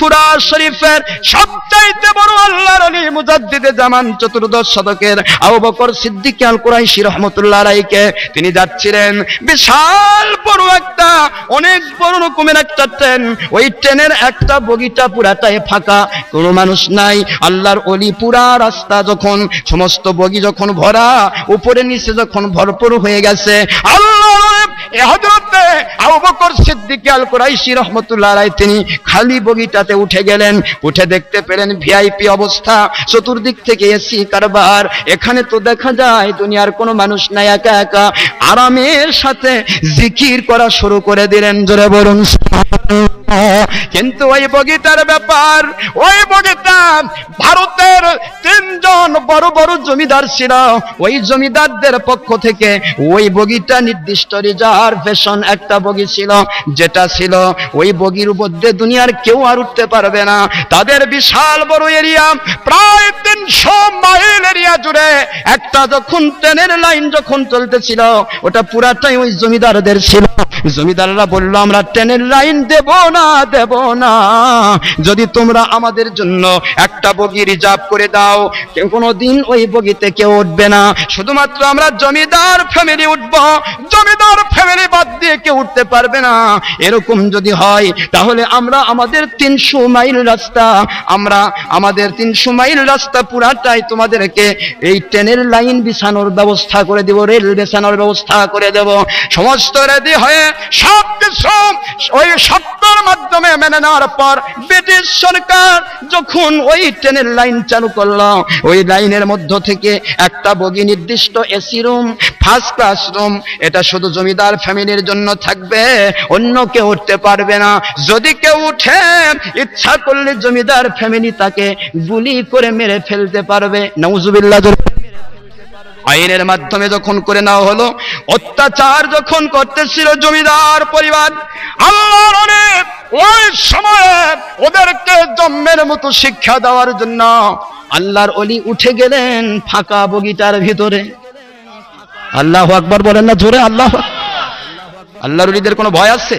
ফুরা শরীফের সবচাইতে বড় আল্লাহর আলী মুজাদ্দিদে জামান চতুর্দশ শতকের আবু বকর সিদ্দিক আল কুরাইশি রহমতুল্লাহ আলাইকে তিনি যাচ্ছিলেন। বিশাল বড় একটা, অনেক বড় রকমের একটা ট্রেন। ওই ট্রেনের একটা বগিটা পুরাটাই ফাঁকা, কোনো মানুষ নাই। আল্লাহর অলি পুরা রাস্তা যখন, সমস্ত বগি যখন ভরা, উপরে নিচে যখন ভরপুর হয়ে গেছে, আল্লাহ এ হজরতে আবু সিদ্দিক আল কুরাইশি রহমতুল্লাহ আলাই তিনি খালি বগিটাতে উঠে গেলেন, উঠে দেখতে পেলেন ভিআইপি অবস্থা, চতুর্দিক থেকে এসি কারবার, এখানে তো দেখা যায় দুনিয়ার কোনো মানুষ নাই একা একা, আরামের সাথে জিকির করা শুরু করে দিলেন, জোরে সুবহানাল্লাহ। কিন্তু ওই বগিটার ব্যাপার, ওই বগিটা ভারতের তিনজন বড় বড় জমিদার ছিল ওই জমিদারদের পক্ষ থেকে ওই বগিটা নির্দিষ্ট রিজার্ভেশন একটা বগি ছিল, যেটা ছিল ওই বগির মধ্যে দুনিয়ার কেউ আর উঠতে পারবে না। তাদের বিশাল বড় এরিয়া প্রায় তিনশো মাইল এরিয়া জুড়ে একটা যখন ট্রেনের লাইন যখন চলতেছিল, ওটা পুরাটাই ওই জমিদারদের ছিল। জমিদাররা বলল, আমরা ট্রেনের লাইন দেব না দেব না। যদি তোমরা আমাদের জন্য একটা বগি রিজার্ভ করে দাও কেউ কোনো দিন ওই বগিতে কেউ উঠবে না। শুধুমাত্র আমরা জমিদার ফ্যামিলি উঠব। জমিদার ফ্যামিলি বাদ দিয়ে কেউ উঠতে পারবে না। এরকম যদি হয়, তাহলে আমরা আমাদের তিনশো মাইল রাস্তা, আমরা আমাদের তিনশো মাইল রাস্তা পুরাটাই তোমাদেরকে এই ট্রেনের লাইন বিছানোর ব্যবস্থা করে দেব, রেল বিছানোর ব্যবস্থা করে দেব। সমস্ত রেডি হয়ে সব কিছু ওই সত্যর মাধ্যমে মেনে নেওয়ার পর ব্রিটিশ সরকার যখন ওই ট্রেনের লাইন চালু করল, ওই লাইনের মধ্য থেকে একটা বগি নির্দিষ্ট AC room first class room. এটা শুধু জমিদার ফ্যামিলির জন্য থাকবে, অন্য কেউ উঠতে পারবে না। যদি কেউ উঠে, ইচ্ছা করলে জমিদার ফ্যামিলি তাকে গুলি করে মেরে ফেলতে পারবে। নওজুবিল্লাহ আইনের মাধ্যমে যখন করে নেওয়া হলো, অত্যাচার যখন করতেছিল জমিদার পরিবার, আল্লাহর অনেক ওই সময়ে ওদেরকে জন্মের মতো শিক্ষা দেওয়ার জন্য আল্লাহর অলি উঠে গেলেন ফাঁকা বগিটার ভিতরে। আল্লাহ আকবার বলেন না জোরে, আল্লাহ আল্লাহর অলিদের কোনো ভয় আছে?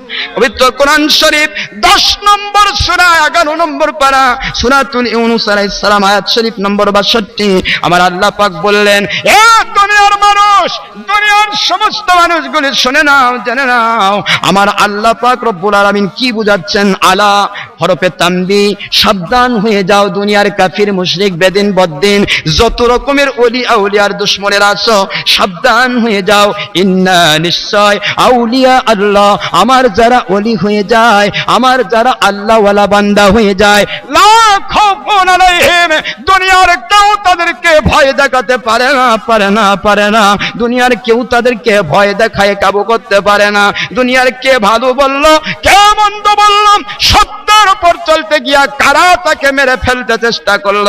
পবিত্র কোরআন শরীফ, দশ নম্বর সুরা, এগারো নম্বর পারা, সুরাতুল ইউনুস আলাইহিস সালাম, আয়াত শরীফ নম্বর বাষট্টি। আমার আল্লাহ পাক বললেন, এ দুনিয়ার মানুষ, দুনিয়ার সমস্ত মানুষগুলি শুনে নাও, জেনে নাও। আমার আল্লাহ পাক রব্বুল আলামিন কি বুঝাচ্ছেন? আলা, হরফে তাম্বি সাবধান হয়ে যাও দুনিয়ার কাফির, মুশরিক, বেদিন, বদ্দিন, যত রকমের অলি আউলিয়ার দুশ্মনের আছো, সাবধান হয়ে যাও। ইন্না নিশ্চয় আউলিয়া আল্লাহ, আমার যারা অলি হয়ে যায়, আমার যারা আল্লাহওয়ালা বান্দা হয়ে যায়, লাখ দুনিয়ার কেউ তাদেরকে ভয় দেখাতে পারে না পারে না পারে না। দুনিয়ার কেউ তাদেরকে ভয় দেখায়, কাবু করতে পারে না। দুনিয়ার কে ভালো বলল, কে মন্দ বললাম সত্যের উপর চলতে গিয়া কারা তাকে মেরে ফেলতে চেষ্টা করল?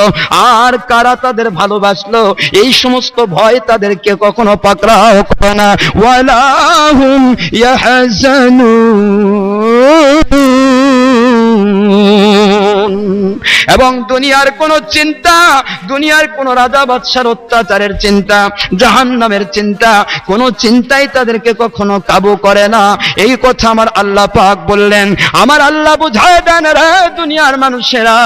আর কারা তাদের ভালোবাসলো? এই সমস্ত ভয় তাদেরকে কখনো পাকড়াও করে না। ওয়ালাহুম ইয়াহজানুন। এবং দুনিয়ার কোন চিন্তা, দুনিয়ার কোন রাজা বাদশার অত্যাচারের চিন্তা, জাহান্নামের চিন্তা, কোন চিন্তাই তাদেরকে কখনো কাবু করে না। এই কথা আমার আল্লাহ পাক বললেন। আমার আল্লাহ বুঝায় দেন রে দুনিয়ার মানুষেরা,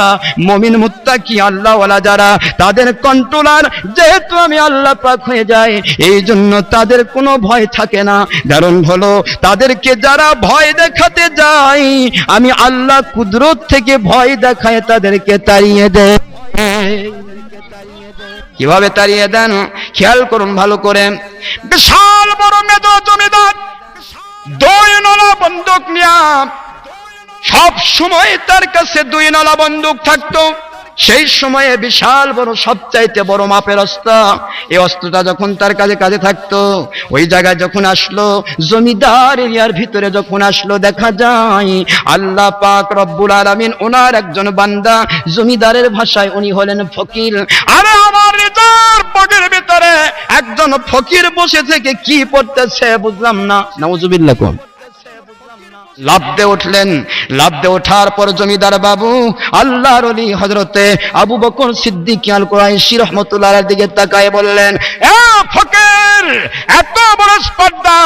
মমিন মুত্তাকি আল্লাহওয়ালা যারা, তাদের কন্ট্রোলার যেহেতু আমি আল্লাহ পাক হয়ে যাই, এই জন্য তাদের কোনো ভয় থাকে না। কারণ হলো, তাদেরকে যারা ভয় দেখাতে যায়, আমি আল্লাহ কুদরত থেকে ভয় দেখায় তাদেরকে তাড়িয়ে দেয় কীভাবে তাড়িয়ে দেন? খেয়াল করুন ভালো করে। বিশাল বড় মেদো জমিদার, দুই নলা বন্দুক নিয়া সব সময় তার কাছে দুই নলা বন্দুক থাকতো। সেই সময়ে বিশাল বড়, সবচাইতে বড় মাপের অস্ত্র। এই অস্ত্রটা যখন তার কাছে কাজে থাকতো, ওই জায়গায় যখন আসলো, জমিদার এরিয়ার ভিতরে যখন আসলো, দেখা যায় আল্লাহ পাক রব্বুল আলামিন ওনার একজন বান্দা জমিদারের ভাষায় উনি হলেন ফকির। আরে আমার পকের ভিতরে একজন ফকির বসে থেকে কি পড়তেছে বুঝলাম না। নাউজুবিল্লাহ লাভদে উঠলেন। লাভদে ওঠার পর জমিদার বাবু, আল্লাহর অলি হজরতে আবু বকর সিদ্দিক আল কুরাইশি রহমতুল্লাহ দিকে তাকায় বললেন এত বড় স্পর্ধা,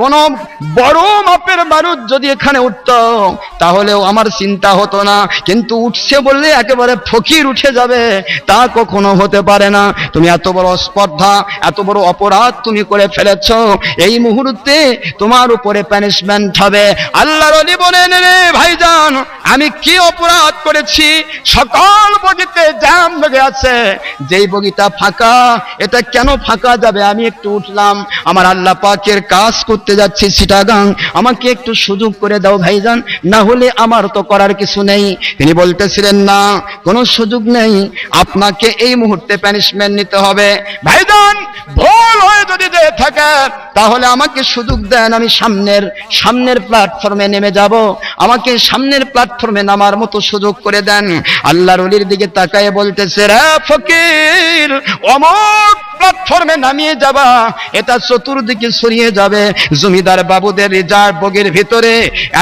কোন বড় মাপের বারুদ যদি এখানে উঠত, তাহলেও আমার চিন্তা হতো না। কিন্তু উঠছে বললে একেবারে ফকির উঠে যাবে, তা কখনো হতে পারে না। তুমি এত বড় স্পর্ধা, এত বড় অপরাধ তুমি করে ফেলেছ, এই মুহূর্তে তোমার উপরে প্যানিশমেন্ট হবে। আল্লাহর বলেন রে ভাইজান, আমি কি অপরাধ করেছি? সকল বগিতে জ্যাম লেগে আছে। যেই বগিটা ফাঁকা, এটা কেন ফাঁকা যাবে? আমি একটু উঠলাম, আমার আল্লাহ পাকের কাজ করতে যাচ্ছি সিটাগাং আমাকে একটু সুযোগ করে দাও ভাইজান, না হলে আমার তো করার কিছু নেই। তিনি বলতেছিলেন, না, কোনো সুযোগ নেই। আপনাকে এই মুহূর্তে প্যানিশমেন্ট নিতে হবে। ভাইজান, ভুল হয়ে যদি থাকে তাহলে আমাকে সুযোগ দেন, আমি সামনের সামনের প্ল্যাটফর্মে নেমে যাব। আমাকে সামনের প্ল্যাটফর্মে নামার মতো সুযোগ করে দেন। আল্লাহর অলির দিকে তাকায় বলতেছে, রে ফকির অমর প্ল্যাটফর্মে নামিয়ে যাবা। এটা চতুর্দিকে ছড়িয়ে যাবে। জমিদার বাবুদের রিজার্ভ বগের ভিতরে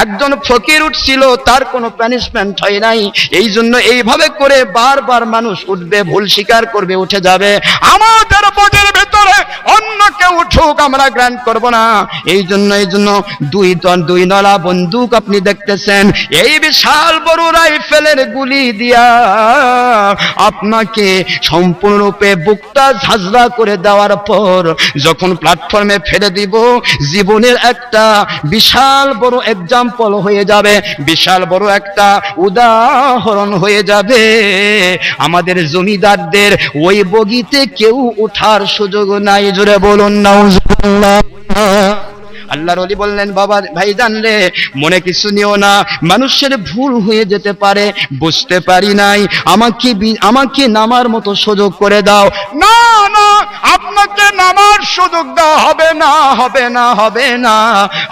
একজন ফকির উঠছিল, তার কোনো প্যানিশমেন্ট হয় নাই। এই জন্য এইভাবে করে বারবার মানুষ উঠবে, ভুল স্বীকার করবে, উঠে যাবে। আমাদের বগের ভিতরে অন্য কেউ উঠুক, আমরা গ্রান্ট করব না। এই জন্য এই জন্য দুই টন দুই নলা বন্দুক আপনি দেখতেছেন। এই বিশাল বড় রাইফেলের গুলি দিয়া আপনাকে সম্পূর্ণরূপে বুকটা করে দেওয়ার পর যখন প্ল্যাটফর্মে ফেলে দিব, জীবনের একটা বিশাল বড় এক্সাম্পল হয়ে যাবে। বিশাল বড় একটা উদাহরণ হয়ে যাবে। আমাদের জমিদারদের ওই বগিতে কেউ ওঠার সুযোগ নাই, জোরে বলুন আল্লাহর অলি বললেন, বাবা, ভাইজান রে, মনে কিছু নিও না, মানুষের ভুল হয়ে যেতে পারে, বুঝতে পারি নাই, আমাকে আমাকে নামার মতো সুযোগ করে দাও। না না, আপনাকে নামার সুযোগ দেওয়া হবে না হবে না হবে না,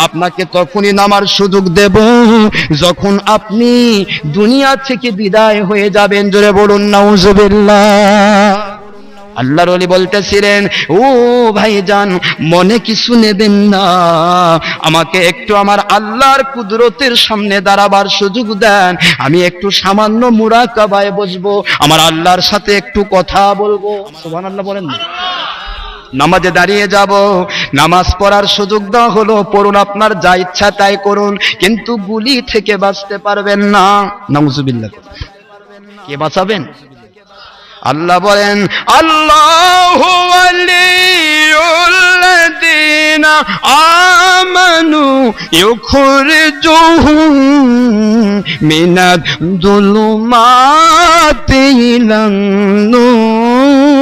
আপনাকে তখনই নামার সুযোগ দেব, যখন আপনি দুনিয়া থেকে বিদায় হয়ে যাবেন, জোরে বলুন, নাউজুবিল্লাহ। আল্লাহর অলি বলতেছিলেন, ও ভাইজান, মনে কিছু নেবেন না। আমাকে একটু আমার আল্লাহর কুদরতের সামনে দাঁড়াবার সুযোগ দেন। আমি একটু সামান্য মুরাকাবায় বসবো, আমার আল্লাহর সাথে একটু কথা বলব। সুবহানাল্লাহ বলেন। না নামাজে দাঁড়িয়ে যাব, নামাজ পড়ার সুযোগ দেওয়া হলো, পড়ুন আপনার যা ইচ্ছা তাই করুন, কিন্তু গুলি থেকে বাঁচতে পারবেন না। নাউজুবিল্লাহ। কে বাঁচাবেন? আল্লাহ বলেন আল্লাহ আমানু ইউখরিজুহুম মিনাদ যুলুমাতি ইলান নূর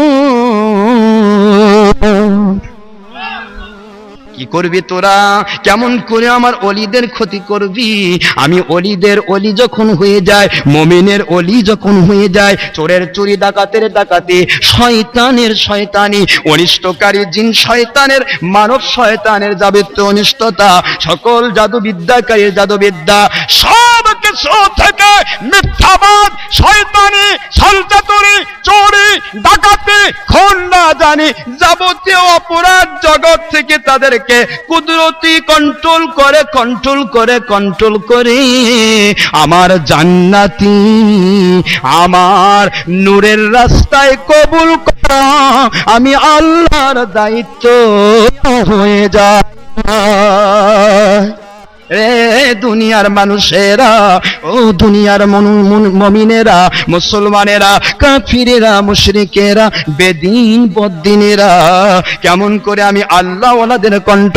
কি করবি তোরা? কেমন করে আমার অলিদের ক্ষতি করবি? আমি অলিদের অলি যখন হয়ে যায়, মমিনের অলি যখন হয়ে যায়, চোরের চুরি, ডাকাতের ডাকাতি, শয়তানের শয়তানি, অনিষ্টকারী জিন শয়তানের, মানব শয়তানের যাবিত্য অনিষ্টতা, সকল জাদুবিদ্যাকারীর জাদুবিদ্যা সব মিথ্যাবাদ, শয়তানি, সলচাতুরি, চোরি, ডাকাতি খুন না জানি যাবতীয় অপরাধ জগৎ থেকে তাদেরকে কুদরতি কন্ট্রোল করে কন্ট্রোল করে কন্ট্রোল করে। আমার জান্নাতি, আমার নূরের রাস্তায় কবুল করা, আমি আল্লাহর দায়িত্ব হয়ে যায় দুনিয়ার মানুষেরা, ও দুনিয়ার মনু- মন- মমিনেরা, মুসলমানেরা, কাফিরেরা, মুশরিকেরা, বেদিন বদিনেরা কেমন করে আমি আল্লাহ ওলাদের কণ্ঠ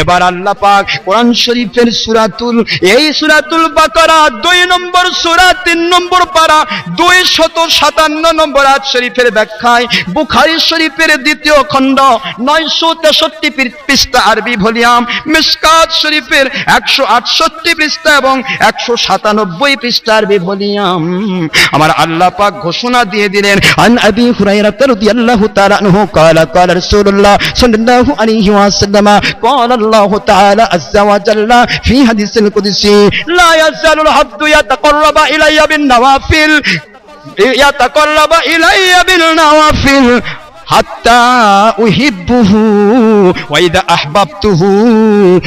এবার আল্লাহ পাক কোরআন শরীফের সুরাতুল এই সুরাতুল বাকারা দুই নম্বর সুরা তিন নম্বর পারা দুই শত সাতান্ন নম্বর আজ শরীফের ব্যাখ্যায় বুখারী শরীফের দ্বিতীয় খণ্ড নয়শো তেষট্টি পৃষ্ঠা আরবি ভলিউম মিসকাত শরীফের একশো আটষট্টি পৃষ্ঠা এবং একশো সাতানব্বই পৃষ্ঠা আরবি ভলিউম আমার আল্লাহ পাক ঘোষণা দিয়ে দিলেন আন আবি হুরাইরা রাদিয়াল্লাহু তাআলা আনহু قال قال رسول الله صلى الله عليه وسلم قال আল্লাহ তাআলা আজ্জা ওয়া জাল্লা ফি হাদিসিল কুদসি, লা ইয়াজালুল আবদু ইয়াতাকাররাবা ইলাইয়া বিন নাওয়াফিল, ইয়াতাকাররাবা ইলাইয়া বিল নাওয়াফিল। حتى أحبه. وإذا أحببته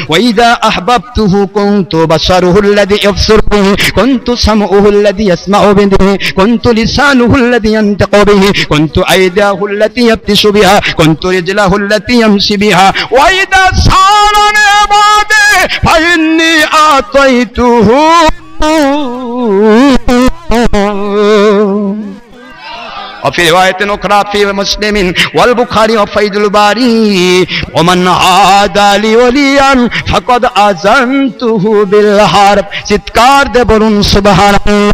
وإذا أحببته كنت بشره الذي يبصر به كنت سمعه الذي يسمع به كنت لسانه الذي ينطق به كنت أيداه التي يبتش بها كنت رجله التي يمشي بها. وإذا صار عبادي فإني أعطيته. وفي رواية أخرى في مسلم والبخاري وفيد الباري ومن عاد لي وليا فقد أذنته بالحرب ستكار دبرون سبحان الله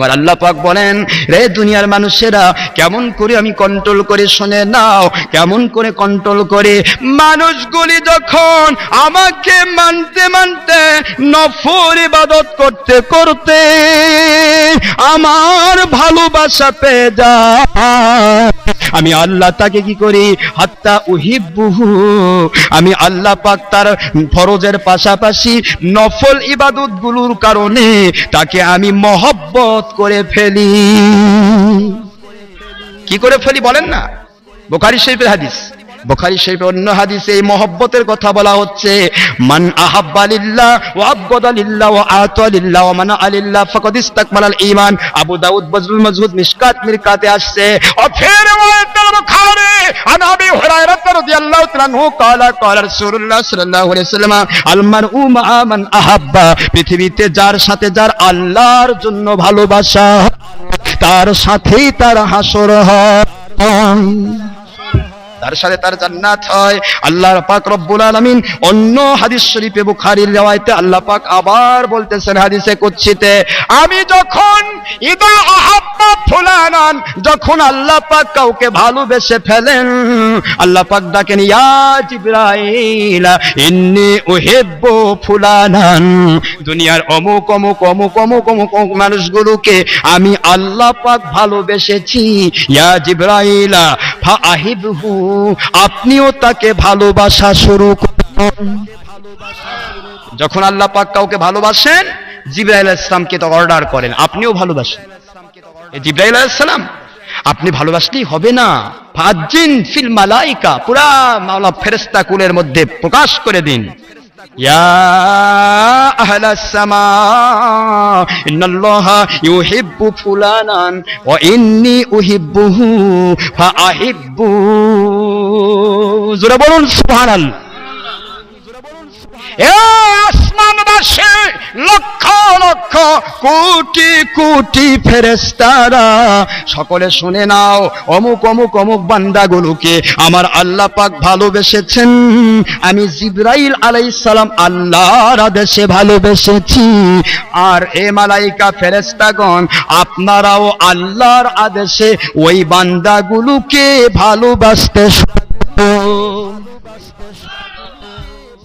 আমার আল্লাহ পাক বলেন, রে দুনিয়ার মানুষেরা, কেমন করে আমি কন্ট্রোল করে শুনে নাও, কেমন করে কন্ট্রোল করে? মানুষগুলি যখন আমাকে মানতে মানতে নফর ইবাদত করতে করতে আমার ভালোবাসা পেয়ে যায়। আমি আল্লাহ তাকে কি করি? হাত্তা উহিব্বুহু। আমি আল্লাহ পাক তার ফরজের পাশাপাশি নফল ইবাদতগুলোর কারণে তাকে আমি মহব্বত করে ফেলি। কি করে ফেলি বলেন না? শরীফের হাদিস। বোখারি অন্য হাদিসে এই মহব্বতের কথা বলা হচ্ছে, মান আহাব্বালিল্লাহ আলিল্লাহ লিল্লাহ ওয়া আতা লিল্লাহ ওয়া মানা আলিল্লাহ ফাকাদ ইস্তাকমালাল ঈমান। আবু দাউদ বজরুল মজহুদ মিশকাত মিরকাতে আসছে ও ফের আন আবি হুরায়রা রাদিয়াল্লাহু তাআলা আনহু قال قال رسول الله صلى الله عليه وسلم المرء مع من আহাব্বা পৃথিবীতে যার সাথে যার আল্লাহর জন্য ভালোবাসা তার সাথেই তার হাসর হয় তার সাথে তার জান্নাত হয় আল্লাহর পাক রব্বুল আলামিন অন্য হাদিস শরীফে বুখারীর riwayate আল্লাহ পাক আবার বলতেছেন হাদিসে কুদসিতে আমি যখন ইদা আহাব্বা ফুলানান যখন আল্লাহ পাক কাউকে ভালোবেসে ফেলেন, আল্লাহ পাক ইয়া জিবরাইল, ইন্নী ফুলানান। দুনিয়ার অমুক অমুক অমুক অমুক অমুক মানুষগুলোকে আমি আল্লাহ পাক ভালোবেসেছি। ফা আহিবহু আপনিও তাকে ভালোবাসা শুরু করুন। যখন আল্লাহ পাক কাউকে ভালোবাসেন, জিব্রাইল ইসলামকে তো অর্ডার করেন, আপনিও ভালোবাসেন। জিব্রাইল আলাইসালাম আপনি ভালোবাসলেই হবে না। ফাজিন ফিল মালাইকা, পুরা মাওলা ফেরেস্তা কুলের মধ্যে প্রকাশ করে দিন। জোরে বলুন সুবহানাল্লাহ। আসমানবাসী লক্ষ লক্ষ কোটি কোটি ফেরেস্তারা সকলে শুনে নাও, অমুক অমুক অমুক বান্দাগুলোকে আমার আল্লাহ পাক ভালোবেসেছেন। আমি জিব্রাইল আলাইহিস সালাম আল্লাহর আদেশে ভালোবেসেছি। আর এ মালাইকা ফেরেস্তাগণ আপনারাও আল্লাহর আদেশে ওই বান্দাগুলোকে ভালোবাসতে শুরু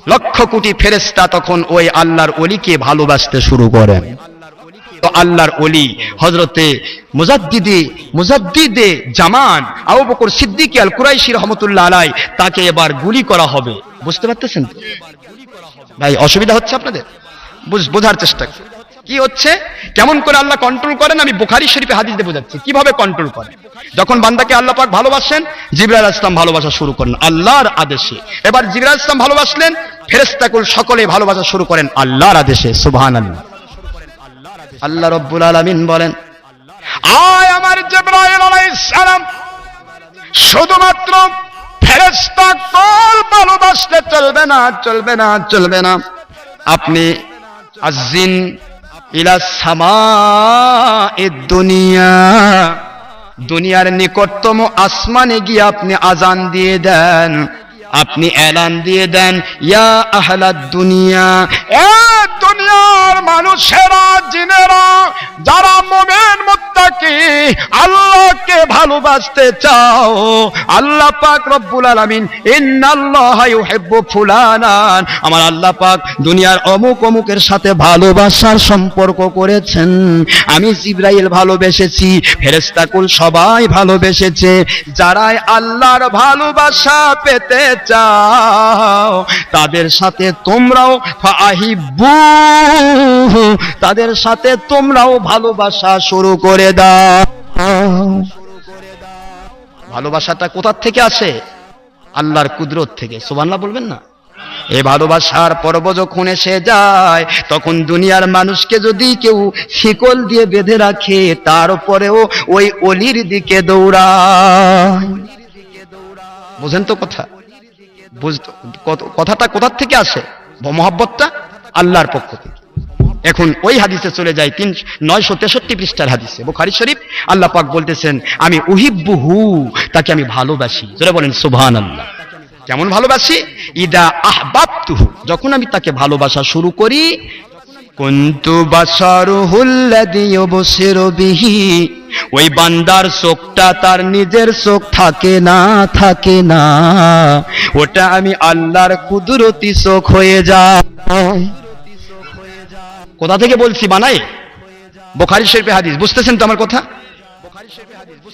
লক্ষ কোটি ফেরেস্তা তখন ওই আল্লাহর অলিকে ভালোবাসতে শুরু করেন আল্লাহর অলি হজরতে মুজাদ্দিদে মুজাদ্দিদে জামান, আবু বকর সিদ্দিকী আল কুরাইশি রহমতুল্লাহ আলাই তাকে এবার গুলি করা হবে। বুঝতে পারতেছেন? ভাই, অসুবিধা হচ্ছে আপনাদের? বুঝ- বোঝার চেষ্টা। কি হচ্ছে? কেমন করে আল্লাহ কন্ট্রোল করেন? আমি বুখারি শরীফে হাদিস দিয়ে বোঝাচ্ছি। কীভাবে কন্ট্রোল করেন? যখন বান্দাকে আল্লাহ পাক ভালোবাসেন, জিবরাইল ইসলাম ভালোবাসা শুরু করেন আল্লাহর আদেশে। এবার জিবরাইল ইসলাম ভালোবাসলেন ফেরেস্তাকুল সকলে ভালোবাসা শুরু করেন আল্লাহর আদেশে, সুবহানাল্লাহ। আল্লাহ রব্বুল আলামিন বলেন, আয় আমার জিবরাইল আলাইহিস সালাম, শুধুমাত্র ফেরেস্তা কল চলবে না চলবে না চলবে না। আপনি আজিন ইলা সামা এ দুনিয়া। দুনিয়ার নিকটতম আসমানে গিয়ে আপনি আজান দিয়ে দেন। আপনি এলান দিয়ে দেন, ইয়া আহলাদ দুনিয়া। এ দুনিয়ার মানুষেরা, জিনেরা, যারা মোমেন মুত্তাকি, আল্লাহকে ভালোবাসতে চাও, আল্লাহ পাক রব্বুল আলামিন, ইন্নাল্লাহা ইউহিব্বু ফুলানান আমার আল্লাহ পাক দুনিয়ার অমুক অমুকের সাথে ভালোবাসার সম্পর্ক করেছেন। আমি জিব্রাইল ভালোবেসেছি, ফেরেশতাকুল সবাই ভালোবেসেছে। যারাই আল্লাহর ভালোবাসা পেতে চাও। তাদের সাথে তোমরাও ফাহিব্বু তাদের সাথে তোমরাও ভালোবাসা শুরু করে দাও। ভালোবাসাটা কোথার থেকে আসে? আল্লাহর কুদরত থেকে। সুবহানাল্লাহ বলবেন না? এই ভালোবাসার পর্ব যখন এসে যায়, তখন দুনিয়ার মানুষকে যদি কেউ শিকল দিয়ে বেঁধে রাখে তারপরেও ওই অলির দিকে দৌড়ায়। বুঝেন তো কথা? বুঝতো কথাটা কোথার থেকে আসে? মহাব্বতটা আল্লাহর পক্ষ থেকে। এখন ওই হাদিসে চলে যায় তিন, নয়শো তেষট্টি পৃষ্ঠার হাদিসে। বোখারি শরীফ, আল্লাহ পাক বলতেছেন, আমি উহিব্বুহু তাকে আমি ভালোবাসি। যারা বলেন সুবহান আল্লাহ কেমন ভালোবাসি? ইদা আহবাবতুহু যখন আমি তাকে ভালোবাসা শুরু করি কুন্তু দিও ইউবসিরু বিহি। ওই বান্দার চোখটা তার নিজের চোখ থাকে না থাকে না। ওটা আমি আল্লাহর কুদরতি চোখ হয়ে যা কোথা থেকে বলছি বানাই? বোখারি শরীফে হাদিস। বুঝতেছেন তো আমার কথা?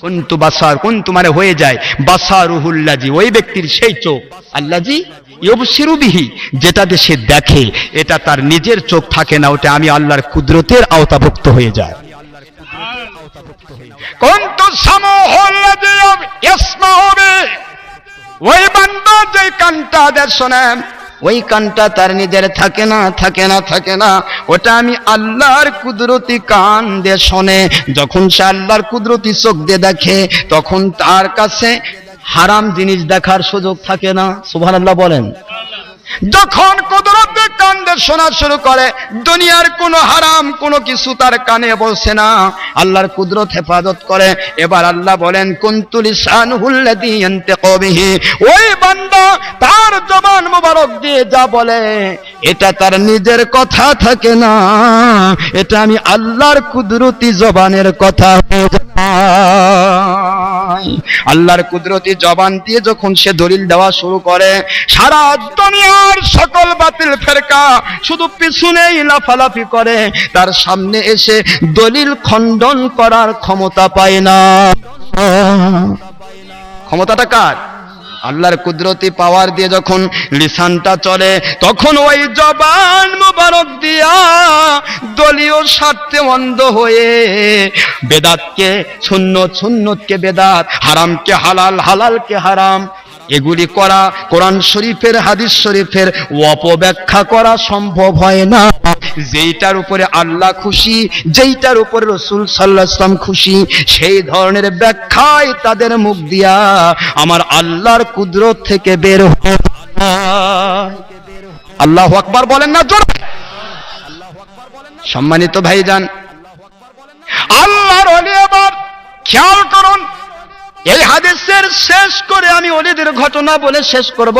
কুন্তু বাসার, কুন্তু মানে হয়ে যায়। বাসারুহুল্লাজি, ওই ব্যক্তির সেই চোখ। আল্লাজি ইয়বসিরু বিহি, যেটা সে দেখে, এটা তার নিজের চোখ থাকে না, ওটা আমি আল্লাহর কুদরতের আওতাভুক্ত হয়ে যায়। কুন্তু সামুহুল্লাজি, ইয়াসমাউ বিহি। ওই বান্দা যে কানটা দের শোনেন ওই কানটা তার নিজের থাকে না থাকে না থাকে না। ওটা আমি আল্লাহর কুদরতি কান দিয়ে শোনে। যখন সে আল্লাহর কুদরতি চোখ দিয়ে দেখে, তখন তার কাছে হারাম জিনিস দেখার সুযোগ থাকে না। সুবহানাল্লাহ বলেন। যখন কুদরতের কান্দে শোনা শুরু করে, দুনিয়ার কোনো হারাম কোনো কিছু তার কানে বসে না। আল্লাহর কুদরত হেফাজত করে। এবার আল্লাহ বলেন কুন্তুলি শানহুল্লাযী ইয়ানতাকু বিহি। ওই বান্দা তার জবান মোবারক দিয়ে যা বলে, এটা তার নিজের কথা থাকে না। এটা আমি আল্লাহর কুদরতি জবানের কথা হয়ে যায়। আল্লাহর কুদরতি জবান দিয়ে যখন সে দলিল দেওয়া শুরু করে, সারা দুনিয়ার সকল বাতিল ফেরকা শুধু পিছনেই লাফালাফি করে, তার সামনে এসে দলিল খণ্ডন করার ক্ষমতা পায় না। ক্ষমতাটা কার? আল্লাহর কুদরতি পাওয়ার দিয়ে যখন লিসানটা চলে, তখন ওই জবান মোবারক দিয়া দলীয় স্বার্থে অন্ধ হয়ে বেদাতকে, শূন্য সুন্নতকে বেদাত, হারামকে হালাল, হালালকে হারাম এগুলি করা কোরআন শরীফের, হাদিস শরীফের অপব্যাখ্যা করা সম্ভব হয় না। যেইটার উপরে আল্লাহ খুশি, যেইটার উপরে রসুল সাল্লাহাম খুশি, সেই ধরনের ব্যাখ্যায় তাদের মুখ দিয়া আমার আল্লাহর কুদরত থেকে বের আল্লাহ আকবার বলেন না জোর। সম্মানিত ভাইজান, আল্লাহর খেয়াল করুন এই হাদিসের শেষ করে আমি ওলিদের ঘটনা বলে শেষ করব।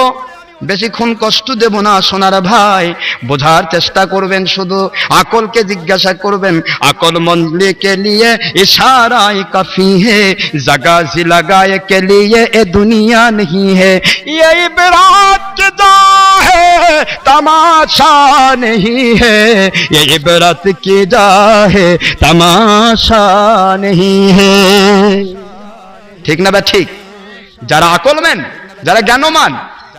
বেশিক্ষণ কষ্ট দেব না, সোনার ভাই। বোঝার চেষ্টা করবেন শুধু, আকলকে জিজ্ঞাসা করবেন, আকল মন্ডলি কে লিয়ে ইশারায় কাফি হে, জাগা জিলাগায় কে লিয়ে এ দুনিয়া নেই হে। এই বিরাট জা হে, তামাশা নেহি হে। ये इबरत की জা হে तमाशा नहीं ঠিক না বা ঠিক? যারা আকলমেন যারা জ্ঞানমান,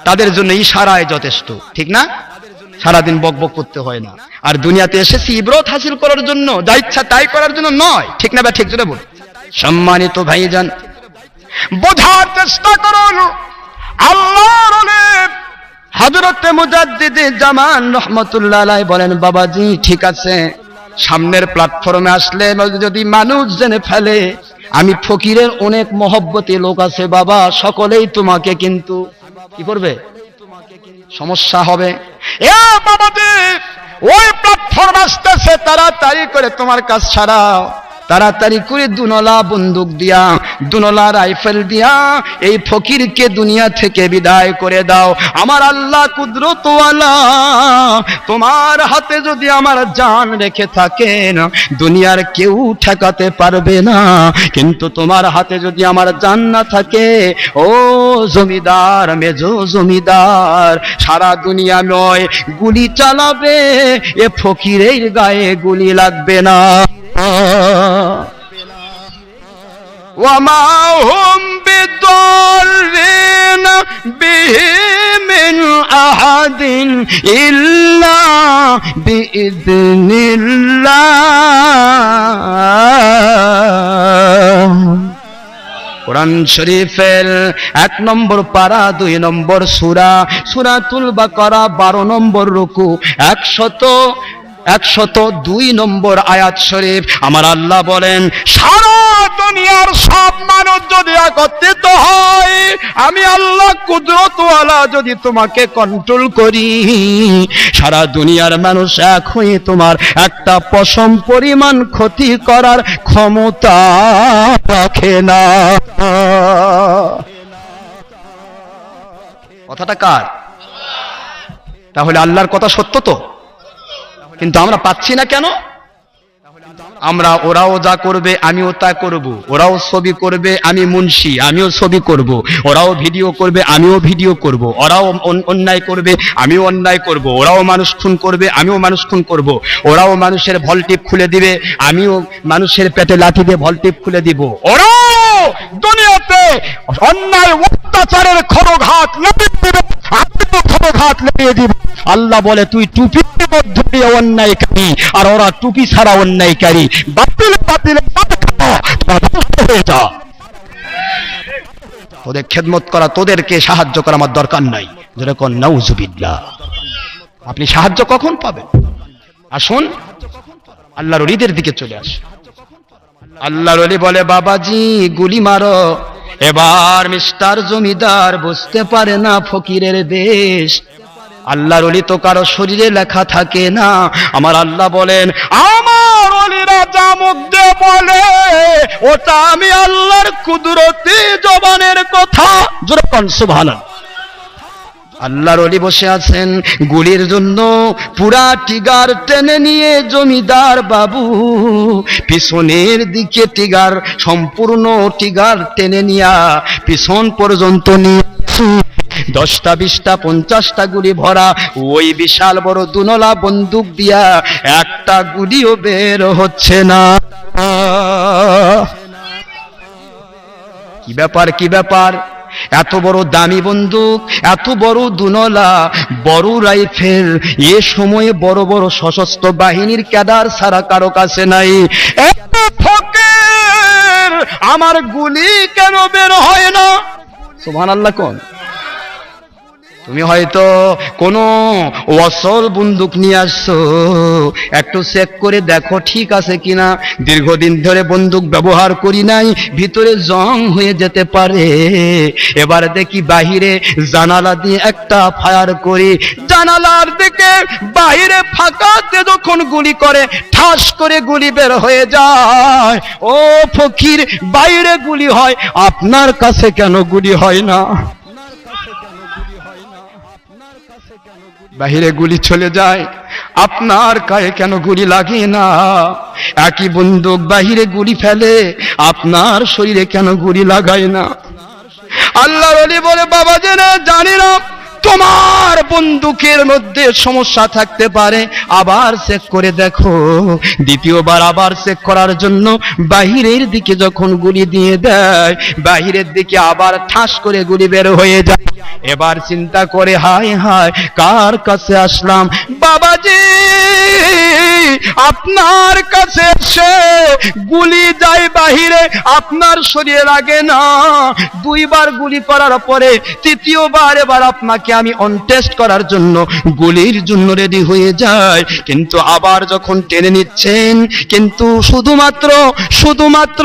তাদের জন্য ইশারায় যথেষ্ট, ঠিক না? সারাদিন বক বক করতে হয় না। আর দুনিয়াতে এসেছি ইব্রত হাসিল করার জন্য, যা ইচ্ছা তাই করার জন্য নয়, ঠিক না বা ঠিক জোরে বল সম্মানিত ভাইজান, বোঝার চেষ্টা করুন। আল্লাহর হজরতে মুজাদ্দিদে জামান রহমতুল্লাহ বলেন, বাবাজি, ঠিক আছে সামনের প্ল্যাটফর্মে আসলে যদি মানুষ জেনে ফেলে, আমি ফকিরের অনেক মহব্বতী লোক আছে বাবা, সকলেই তোমাকে কিন্তু কি করবে? সমস্যা হবে। এ ওই প্ল্যাটফর্ম আসতেছে, তাড়াতাড়ি করে তোমার কাজ ছাড়াও তাড়াতাড়ি করে দুনলা বন্দুক দিয়া, দুনলা রাইফেল দিয়া এই ফকিরকে দুনিয়া থেকে বিদায় করে দাও। আমার আল্লাহ কুদরতওয়ালা, তোমার হাতে যদি আমার জান রেখে থাকেন, দুনিয়ার কেউ ঠেকাতে পারবে না। কিন্তু তোমার হাতে যদি আমার জান না থাকে, ও জমিদার, মেজো জমিদার, সারা দুনিয়া নয়, গুলি চালাবে, এ ফকিরের গায়ে গুলি লাগবে না। وما هم بضارين به من أحد إلا بإذن الله কোরআন শরীফের এক নম্বর পারা দুই নম্বর সুরা সুরাতুল বাকারা বারো নম্বর রুকু একশত একশত দুই নম্বর আয়াত শরীফ। আমার আল্লাহ বলেন, সারা দুনিয়ার সব মানুষ যদি একত্রিত হয়, আমি আল্লাহ কুদরতওয়ালা যদি তোমাকে কন্ট্রোল করি। সারা দুনিয়ার মানুষ এক হয়ে তোমার একটা পশম পরিমাণ ক্ষতি করার ক্ষমতা রাখে না। কথাটা কার? তাহলে আল্লাহর কথা সত্য তো? কিন্তু আমরা পাচ্ছি না কেন? আমরা ওরাও যা করবে, আমিও তা করব। ওরাও ছবি করবে, আমি মুন্সি, আমিও ছবি করব। ওরাও ভিডিও করবে, আমিও ভিডিও করব। ওরাও অন্যায় করবে, আমিও অন্যায় করব। ওরাও মানুষ খুন করবে, আমিও মানুষ খুন করব। ওরাও মানুষের ভলটিপ খুলে দিবে, আমিও মানুষের পেটে লাঠি দিয়ে ভলটিপ খুলে দিব। ওরাও দুনিয়াতে অন্যায়, অত্যাচারের খড়ঘাট আল্লাহ বলে, তুই টুপির মধ্যে দিয়ে অন্যায়কারী আর ওরা টুপি ছাড়া অন্যায়কারী তোদের খেদমত করা, তোদেরকে সাহায্য করা আমার দরকার নাই। যেরকম নাউজুবিল্লাহ। আপনি সাহায্য কখন পাবেন? আসুন, আল্লাহর ঈদের দিকে চলে আসে। আল্লাহর বলে, বাবাজি, গুলি মারো। এবার মিস্টার জমিদার বুঝতে পারে না ফকিরের দেশ আল্লাহর অলি তো কারও শরীরে লেখা থাকে না। আমার আল্লাহ বলেন, আমার অলিরা যা মুখ দিয়ে বলে, ওটা আমি আল্লাহর কুদরতি জবানের কথা। যেরকম সুবহানাল্লাহ। আল্লাহর অলি বসে আছেন। গুলির জন্য পুরা টিগার টেনে নিয়ে জমিদার বাবু। পিছনের দিকে টিগার, সম্পূর্ণ টিগার টেনে নিয়া পিছন পর্যন্ত নিয়ে দশটা, বিশটা, পঞ্চাশটা গুলি ভরা ওই বিশাল বড় দুনলা বন্দুক দিয়া একটা গুলিও বের হচ্ছে না। কি ব্যাপার কি ব্যাপার? এত বড় দামি বন্দুক, এত বড় দুনলা, বড় রাইফেল, এ সময়ে বড় বড় সশস্ত্র বাহিনীর কেদার সারা কারও কাছে নাই। আমার গুলি কেন বের হয় না? সুহান আল্লাহ কোন? তুমি হয়তো কোনো অসল বন্দুক নিয়ে আসছো। একটু চেক করে দেখো ঠিক আছে কিনা। দীর্ঘদিন ধরে বন্দুক ব্যবহার করি নাই, ভিতরে জং হয়ে যেতে পারে। এবার দেখি বাহিরে জানালা দিয়ে একটা ফায়ার করি। জানালার দিকে বাহিরে ফাঁকাতে যখন গুলি করে, ঠাস করে গুলি বের হয়ে যায়। ও ফকির, বাইরে গুলি হয়, আপনার কাছে কেন গুলি হয় না? বাহিরে গুলি চলে যায়। আপনার কায়ে কেন গুলি লাগে না? একই বন্দুক বাহিরে গুলি ফেলে, আপনার শরীরে কেন গুলি লাগায় না? আল্লাহর বলে, বাবা জেনে জানি না তোমার বন্দুকের মধ্যে সমস্যা থাকতে পারে। আবার চেক করে দেখো। দ্বিতীয়বার আবার চেক করার জন্য বাহিরের দিকে যখন গুলি দিয়ে দেয়, বাহিরের দিকে আবার ঠাস করে গুলি বের হয়ে যায়। এবার চিন্তা করে, হায় হায়, কার কাছে আসলাম? বাবাজি আপনার কাছে এসে গুলি যায় বাহিরে, আপনার শরীরে লাগে না। দুইবার গুলি করার পরে তৃতীয়বার এবার আপনাকে আমি অনটেস্ট করার জন্য গুলির জন্য রেডি হয়ে যায় কিন্তু আবার যখন টেনে নিচ্ছেন, কিন্তু শুধুমাত্র শুধুমাত্র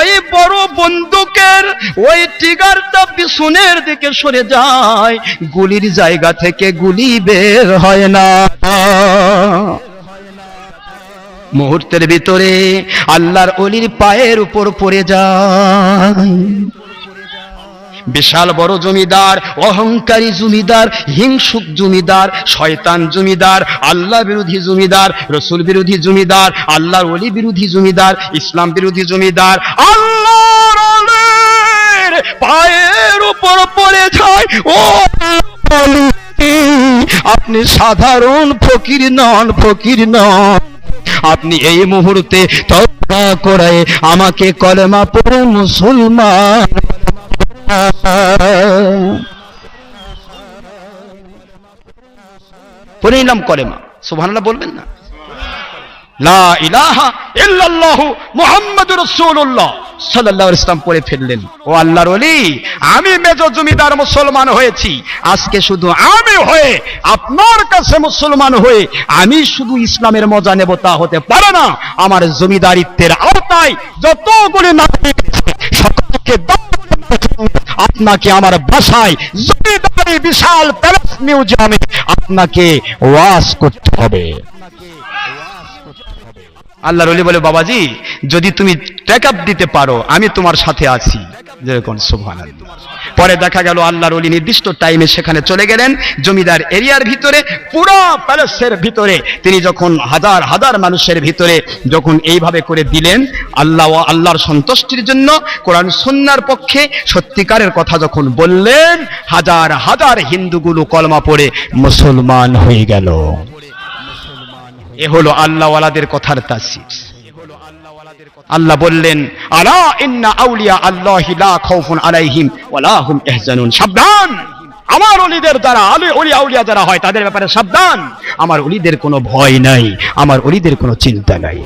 ওই বড় বন্দুকের, ওই টিগারটা পিছনের দিকে সরে যায়। গুলির জায়গা থেকে গুলি বের হয় না। মুহূর্তের ভিতরে আল্লাহর অলির পায়ের উপর পড়ে যায়। বিশাল বড় জমিদার, অহংকারী জমিদার, হিংসুক জমিদার, শয়তান জমিদার, আল্লাহ বিরোধী জমিদার, রসুল বিরোধী জমিদার, আল্লাহর অলি বিরোধী জমিদার, ইসলাম বিরোধী জমিদার, আল্লাহর পায়ের উপর পড়ে যায়। ও আপনি সাধারণ ফকির নন ফকির নন। আপনি এই মুহূর্তে তবা করে আমাকে কলেমা পড়ে মুসলমান। পড়ে নিলাম কলেমা। সুবহানাল্লাহ বলবেন না? জমিদার মুসলমান হয়েছি। আজকে শুধু আমি হয়ে, আপনার কাছে মুসলমান হয়ে, আমি শুধু ইসলামের মজা নেব তা হতে পারে না। আমার জমিদারিত্বের আওতায় যতগুলি নাগরিক সকলকে আপনাকে আমার বাসায় বিশাল প্যালেস মিউজিয়ামে আপনাকে ওয়াজ করতে হবে। আল্লাহর অলি বলে, বাবাজি, যদি তুমি টেকআপ দিতে পারো, আমি তোমার সাথে আছি। যেরকম সুবহান পরে দেখা গেল, আল্লাহর অলি নির্দিষ্ট টাইমে সেখানে চলে গেলেন, জমিদার এরিয়ার ভিতরে, পুরো প্যালেসের ভিতরে। তিনি যখন হাজার হাজার মানুষের ভিতরে যখন এইভাবে করে দিলেন, আল্লাহ ও আল্লাহর সন্তুষ্টির জন্য কোরআন সুন্নার পক্ষে সত্যিকারের কথা যখন বললেন, হাজার হাজার হিন্দুগুলো কলমা পড়ে মুসলমান হয়ে গেল। এ হলো আল্লাহওয়ালাদের কথার তাসির আল্লাহ বললেন, আলা ইন্না আউলিয়া আল্লাহি লা খাউফুন আলাইহিম ওয়ালা হুম ইহজানুন। সাবধান! আমার অলিদের দ্বারা, আলি অলি আউলিয়া যারা হয়, তাদের ব্যাপারে সাবধান! আমার অলিদের কোনো ভয় নাই, আমার অলিদের কোনো চিন্তা নাই।